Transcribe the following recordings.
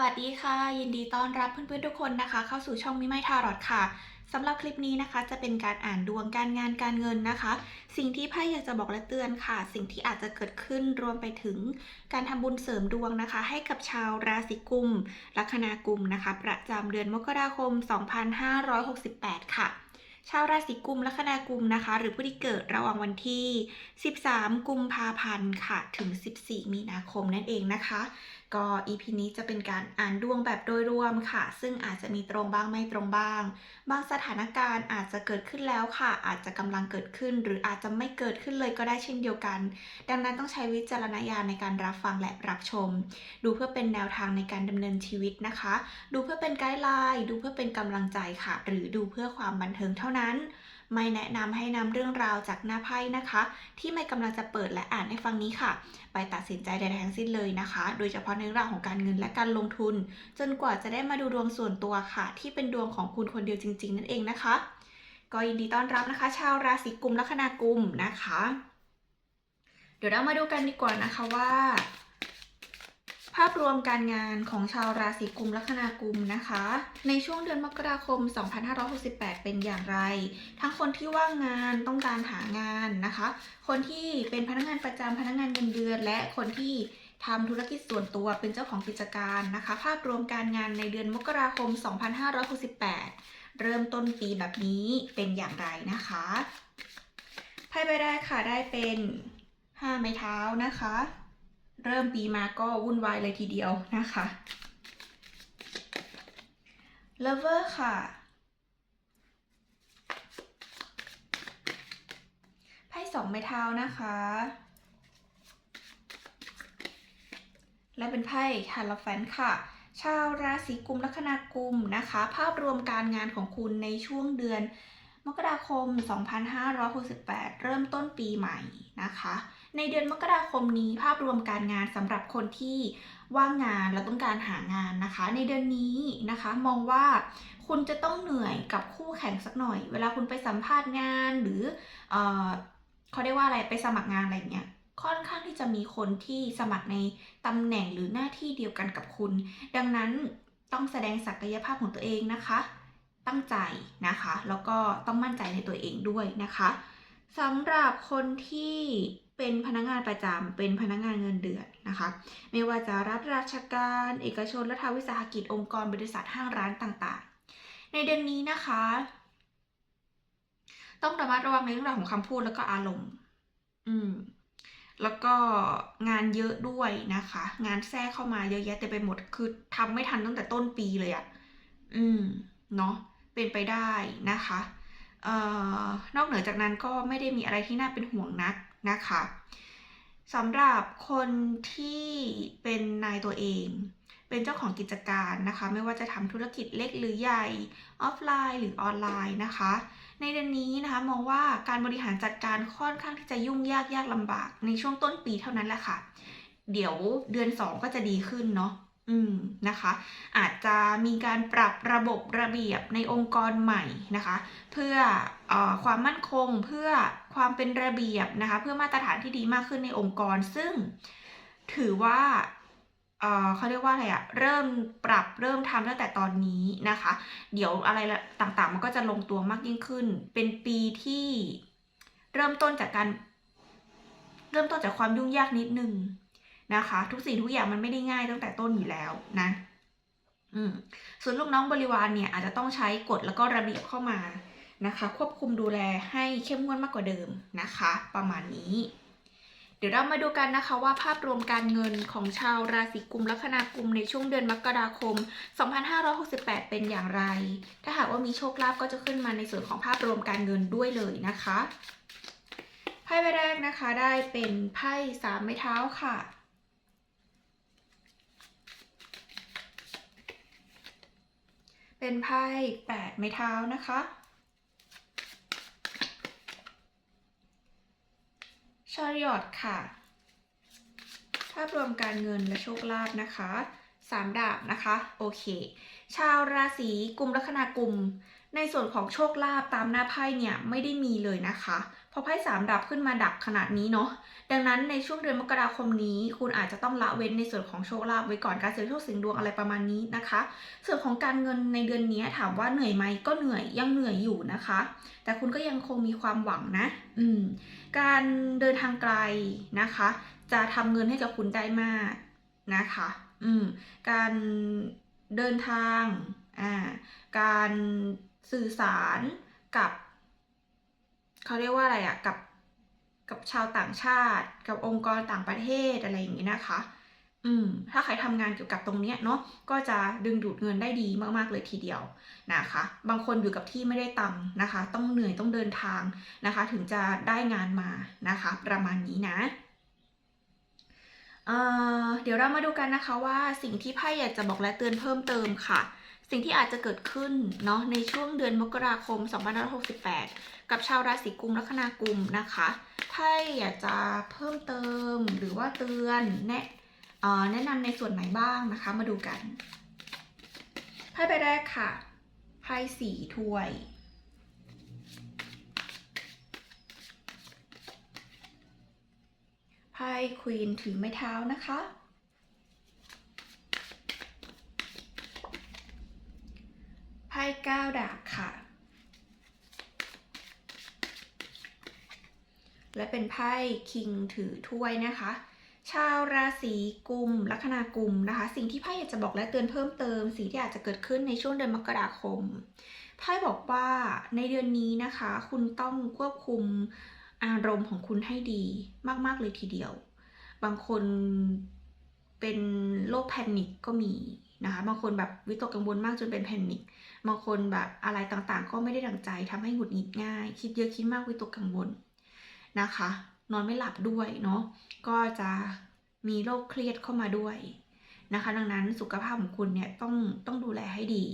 วัสดีค่ะ ยินดีต้อนรับเพื่อนๆทุกคนนะคะ เข้าสู่ช่องมิไมทารอดค่ะสำหรับคลิปนี้นะคะ จะเป็นการอ่านดวงการงานการเงินนะคะ สิ่งที่ไพ่อยากจะบอกและเตือนค่ะ สิ่งที่อาจจะเกิดขึ้นรวมไปถึงการทำบุญเสริมดวงนะคะ ให้กับชาวราศีกุมลัคนากุมนะคะ ประจำเดือนมกราคม 2568 ค่ะชาวราศีกุมลัคนากุมนะคะ หรือผู้ที่เกิดระหว่างวันที่ 13 กุมภาพันธ์ค่ะ ถึง 14 มีนาคมนั่นเองนะคะ ก็ EP นี้จะเป็นการอ่านดวงแบบโดยรวมค่ะ ซึ่งอาจจะมีตรงบ้างไม่ตรงบ้าง บางสถานการณ์อาจจะเกิดขึ้นแล้วค่ะ อาจจะกำลังเกิดขึ้น หรืออาจจะไม่เกิดขึ้นเลยก็ได้เช่นเดียวกัน ดังนั้นต้องใช้วิจารณญาณในการรับฟังและรับชม ดูเพื่อเป็นแนวทางในการดำเนินชีวิตนะคะ ดูเพื่อเป็นไกด์ไลน์ ดูเพื่อเป็นกำลังใจค่ะ หรือดูเพื่อความบันเทิงเท่านั้น ไม่แนะนำให้นำเรื่องราวจากหน้าไพ่นะคะ ที่ไม่กำลังจะเปิดและอ่านให้ฟังนี้ค่ะ ไปตัดสินใจใดๆทั้งสิ้นเลยนะคะ โดยเฉพาะในเรื่องของการเงินและการลงทุน จนกว่าจะได้มาดูดวงส่วนตัวค่ะ ที่เป็นดวงของคุณคนเดียวจริง ๆ นั่นเองนะคะ ก็ยินดีต้อนรับนะคะ ชาวราศีกุมลัคนากุมนะคะ เดี๋ยวเรามาดูกันดีกว่านะคะว่า ภาพรวมการงานของชาวราศีกุมลัคนากุมนะคะ ในช่วงเดือนมกราคม 2568 เป็นอย่างไร ทั้งคนที่ว่างงานต้องการหางานนะคะ คนที่เป็นพนักงานประจำพนักงานเงินเดือน และคนที่ทำธุรกิจส่วนตัวเป็นเจ้าของกิจการนะคะ ภาพรวมการงานในเดือนมกราคม 2568 เริ่มต้นปีแบบนี้เป็นอย่างไรนะคะไพ่ใบแรกค่ะได้เป็นห้าไม้เท้านะคะ เริ่มปีมาก็วุ่นวายเลยทีเดียวนะคะ Lover ค่ะ ไพ่สองไม้เท้านะคะ และเป็นไพ่ฮาร์ลแฟนค่ะ ชาวราศีกุมลัคนากุมนะคะ ภาพรวมการงานของคุณในช่วงเดือน มกราคม 2568 เริ่มต้นปีใหม่นะคะ ในเดือนมกราคมนี้ภาพรวมการงานสำหรับคนที่ว่างงานและต้องการหางานนะคะ ในเดือนนี้นะคะมองว่าคุณจะต้องเหนื่อยกับคู่แข่งสักหน่อย เวลาคุณไปสัมภาษณ์งานหรือเออเขาเรียกว่าอะไรไปสมัครงานอะไรเงี้ยค่อนข้างที่จะมีคนที่สมัครในตำแหน่งหรือหน้าที่เดียวกันกับคุณ ดังนั้นต้องแสดงศักยภาพของตัวเองนะคะ ตั้งใจนะคะ แล้วก็ต้องมั่นใจในตัวเองด้วยนะคะ สำหรับคนที่เป็นพนักงานประจำเป็นพนักงานเงินเดือนนะคะ ไม่ว่าจะรับราชการ เอกชนรัฐวิสาหกิจองค์กรบริษัทห้างร้านต่างๆ ในเดือนนี้นะคะ ต้องระมัดระวังในเรื่องราวของคำพูดแล้วก็อารมณ์ อืมแล้วก็งานเยอะด้วยนะคะ งานแทรกเข้ามาเยอะแยะเต็มไปหมดคือทำไม่ทันตั้งแต่ต้นปีเลยอะ่ะ อืม เนาะเป็นไปได้นะคะ นอกเหนือจากนั้นก็ไม่ได้มีอะไรที่น่าเป็นห่วงนักนะคะสำหรับคนที่เป็นนายตัวเอง เป็นเจ้าของกิจการนะคะ ไม่ว่าจะทำธุรกิจเล็กหรือใหญ่ ออฟไลน์หรือออนไลน์นะคะ ในเดือนนี้นะคะมองว่าการบริหารจัดการค่อนข้างที่จะยุ่งยากยากลำบาก ในช่วงต้นปีเท่านั้นแหละค่ะ เดี๋ยวเดือน 2 ก็จะดีขึ้นเนาะ อืมนะคะ อาจจะมีการปรับระบบระเบียบในองค์กรใหม่นะคะ เพื่ออความมั่นคงเพื่อความเป็นระเบียบนะคะ เพื่อมาตรฐานที่ดีมากขึ้นในองค์กร ซึ่งถือว่าเขาเรียกว่าอะไรอะเริ่มปรับเริ่มทำตั้งแต่ตอนนี้นะคะ เดี๋ยวอะไรต่างๆ มันก็จะลงตัวมากยิ่งขึ้น เป็นปีที่เริ่มต้นจากการ เริ่มต้นจากความยุ่งยากนิดนึง นะคะ ทุกสิ่งทุกอย่างมันไม่ได้ง่ายตั้งแต่ต้นอยู่แล้วนะอืมส่วนลูกน้องบริวารเนี่ยอาจจะต้องใช้กฎแล้วก็ระเบียบเข้ามานะคะ ควบคุมดูแลให้เข้มงวดมากกว่าเดิมนะคะ ประมาณนี้ เดี๋ยวเรามาดูกันนะคะว่าภาพรวมการเงินของชาวราศีกุมลัคนากุมในช่วงเดือนมกราคม 2568 เป็นอย่างไร ถ้าหากว่ามีโชคลาภก็จะขึ้นมาในส่วนของภาพรวมการเงินด้วยเลยนะคะไพ่ใบแรกนะคะได้เป็นไพ่สามไม้เท้าค่ะ เป็นไพ่แปดไม้เท้านะคะ ชาริอตค่ะ ภาพรวมการเงินและโชคลาภนะคะสามดาบนะคะ โอเค ชาวราศีกุมลัคนากุม ในส่วนของโชคลาภตามหน้าไพ่เนี่ยไม่ได้มีเลยนะคะพอไพ่สามดับขึ้นมาดับขนาดนี้เนาะดังนั้นในช่วงเดือนมกราคมนี้ คุณอาจจะต้องละเว้นในส่วนของโชคลาภไว้ก่อนการเสี่ยงโชคเสี่ยงดวงอะไรประมาณนี้นะคะ ส่วนของการเงินในเดือนนี้ถามว่าเหนื่อยไหมก็เหนื่อยยังเหนื่อยอยู่นะคะ แต่คุณก็ยังคงมีความหวังนะ อืม การเดินทางไกลนะคะ จะทำเงินให้กับคุณได้มากนะคะ อืม การ เดินทางอ่าการสื่อสารกับ เขาเรียกว่าอะไรอะกับกับชาวต่างชาติ กับองค์กรต่างประเทศอะไรอย่างนี้นะคะ อืม ถ้าใครทำงานเกี่ยวกับตรงเนี้ยเนาะ ก็จะดึงดูดเงินได้ดีมากๆเลยทีเดียวนะคะ บางคนอยู่กับที่ไม่ได้ตังค์นะคะ ต้องเหนื่อยต้องเดินทางนะคะ ถึงจะได้งานมานะคะ ประมาณนี้นะ เเดี๋ยวเรามาดูกันนะคะว่าสิ่งที่ไพ่อยากจะบอกและเตือนเพิ่มเติมค่ะ สิ่งที่อาจจะเกิดขึ้นเนาะในช่วงเดือนมกราคม 2568 กับชาวราศีกุมลัคนากุมนะคะไพ่อยากจะเพิ่มเติมหรือว่าเตือนแนะแนะนำในส่วนไหนบ้างนะคะ มาดูกันไพ่ใบแรกค่ะไพ่สีถ้วย ไพ่ควีนถือไม้เท้านะคะ ไพ่เก้าดาบค่ะ และเป็นไพ่คิงถือถ้วยนะคะ ชาวราศีกุมลัคนากุมนะคะ สิ่งที่ไพ่อยากจะบอกและเตือนเพิ่มเติม สิ่งที่อาจจะเกิดขึ้นในช่วงเดือนมกราคมไพ่บอกว่าในเดือนนี้นะคะ คุณต้องควบคุม อารมณ์ของคุณให้ดีมาก ๆ เลยทีเดียว บางคนเป็นโรคแพนิคก็มีนะคะ บางคนแบบวิตกกังวลมากจนเป็นแพนิค บางคนแบบอะไรต่างๆ ก็ไม่ได้ดังใจทำให้หงุดหงิดง่าย คิดเยอะคิดมากวิตกกังวลนะคะ นอนไม่หลับด้วยเนาะ ก็จะมีโรคเครียดเข้ามาด้วยนะคะ ดังนั้นสุขภาพของคุณเนี่ยต้องต้องดูแลให้ดี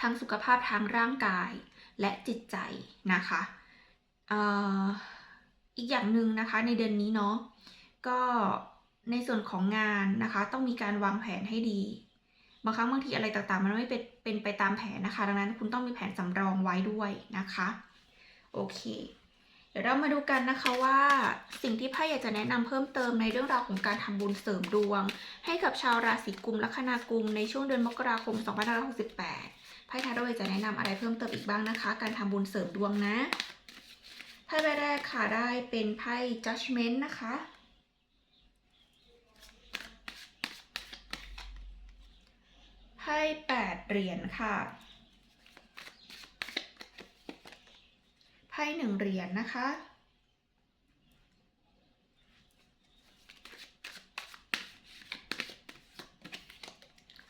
ทั้งสุขภาพทางร่างกายและจิตใจนะคะ อีกอย่างหนึ่งนะคะในเดือนนี้เนาะก็ในส่วนของงานนะคะ ต้องมีการวางแผนให้ดีบางครั้งบางทีอะไรต่างๆ มันไม่เป็นเป็นไปตามแผนนะคะ ดังนั้นคุณต้องมีแผนสำรองไว้ด้วยนะคะ โอเค เดี๋ยวเรามาดูกันนะคะว่าสิ่งที่ไพ่อยากจะแนะนำเพิ่มเติมในเรื่องราวของการทำบุญเสริมดวง ให้กับชาวราศีกุมลัคนากุมในช่วงเดือนมกราคม 2568ไพ่ทาโร่จะแนะนำอะไรเพิ่มเติมอีกบ้างนะคะ การทำบุญเสริมดวงนะ พ่ใบแรกค่ะได้เป็นไพ่ judgment นะคะ ไพ่แปดเหรียญค่ะ ไพ่หนึ่งเหรียญนะคะ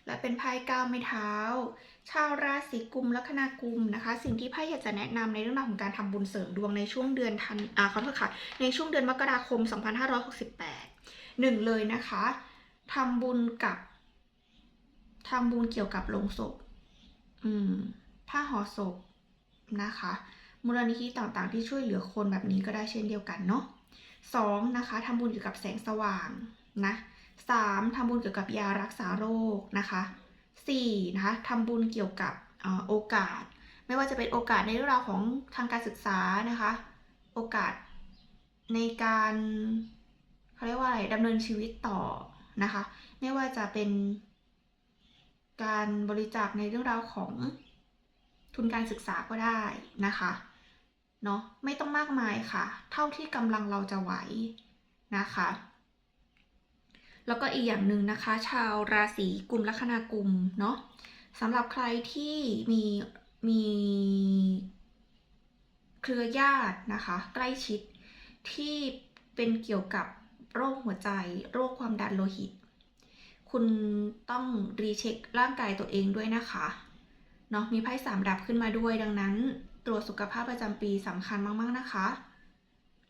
และ เป็นไพ่ก้าวไม้เท้า ชาวราศีกุมลัคนากุมนะคะ สิ่งที่ไพ่อยากจะแนะนำในเรื่องราวของการทำบุญเสริมดวงในช่วงเดือนธันอ่าขอโทษค่ะ ในช่วงเดือนมกราคม 2568หนึ่งเลยนะคะทำบุญกับทำบุญเกี่ยวกับโลงศพ อืม ผ้าห่อศพนะคะ มูลนิธิต่างๆ ที่ช่วยเหลือคนแบบนี้ก็ได้เช่นเดียวกันเนาะสองนะคะทำบุญเกี่ยวกับแสงสว่างนะ สามทำบุญเกี่ยวกับยารักษาโรคนะคะสี่นะคะทำบุญเกี่ยวกับโอกาส ไม่ว่าจะเป็นโอกาสในเรื่องราวของทางการศึกษานะคะ โอกาสในการเขาเรียกว่าอะไรดำเนินชีวิตต่อนะคะ ไม่ว่าจะเป็นการบริจาคในเรื่องราวของทุนการศึกษาก็ได้นะคะเนาะไม่ต้องมากมายค่ะ เท่าที่กำลังเราจะไหวนะคะ แล้วก็อีกอย่างหนึ่งนะคะ ชาวราศีกุมลัคนากุมเนาะสำหรับใครที่มีมีเครือญาตินะคะ ใกล้ชิดที่เป็นเกี่ยวกับโรคหัวใจ โรคความดันโลหิต คุณต้องรีเช็คร่างกายตัวเองด้วยนะคะเนาะมีไพ่สามดับขึ้นมาด้วยดังนั้นตรวจสุขภาพประจำปีสำคัญมาก ๆ นะคะ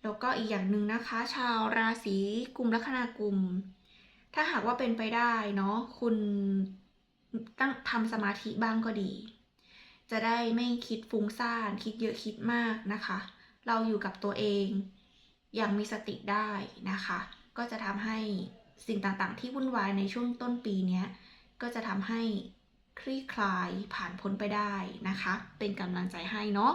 แล้วก็อีกอย่างหนึ่งนะคะ ชาวราศีกุมลัคนากุม ถ้าหากว่าเป็นไปได้เนาะคุณตั้งทำสมาธิบ้างก็ดี จะได้ไม่คิดฟุ้งซ่าน คิดเยอะคิดมากนะคะ เราอยู่กับตัวเองอย่างมีสติได้นะคะ ก็จะทำให้สิ่งต่างๆ ที่วุ่นวายในช่วงต้นปีนี้ก็จะทำให้คลี่คลายผ่านพ้นไปได้นะคะ เป็นกำลังใจให้เนาะ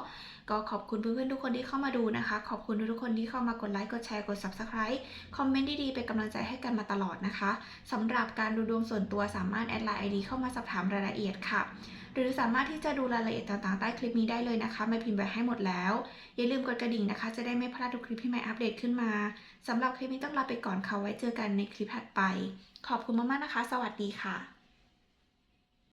ก็ขอบคุณเพื่อนๆทุกคนที่เข้ามาดูนะคะ ขอบคุณทุกๆคนที่เข้ามากดไลค์ กดแชร์ กด Subscribe คอมเมนต์ดีๆ เป็นกำลังใจให้กันมาตลอดนะคะ สำหรับการดูดวงส่วนตัวสามารถแอดไลน์ ID เข้ามาสอบถามรายละเอียดค่ะ หรือสามารถที่จะดูรายละเอียดต่างๆ ใต้คลิปนี้ได้เลยนะคะไม่พิมพ์ไว้ให้หมดแล้ว อย่าลืมกดกระดิ่งนะคะ จะได้ไม่พลาดทุกคลิปที่ใหม่อัปเดตขึ้นมาสำหรับคลิปนี้ต้องลาไปก่อนค่ะไว้เจอกันในคลิปถัดไป ขอบคุณมากๆนะคะ สวัสดีค่ะ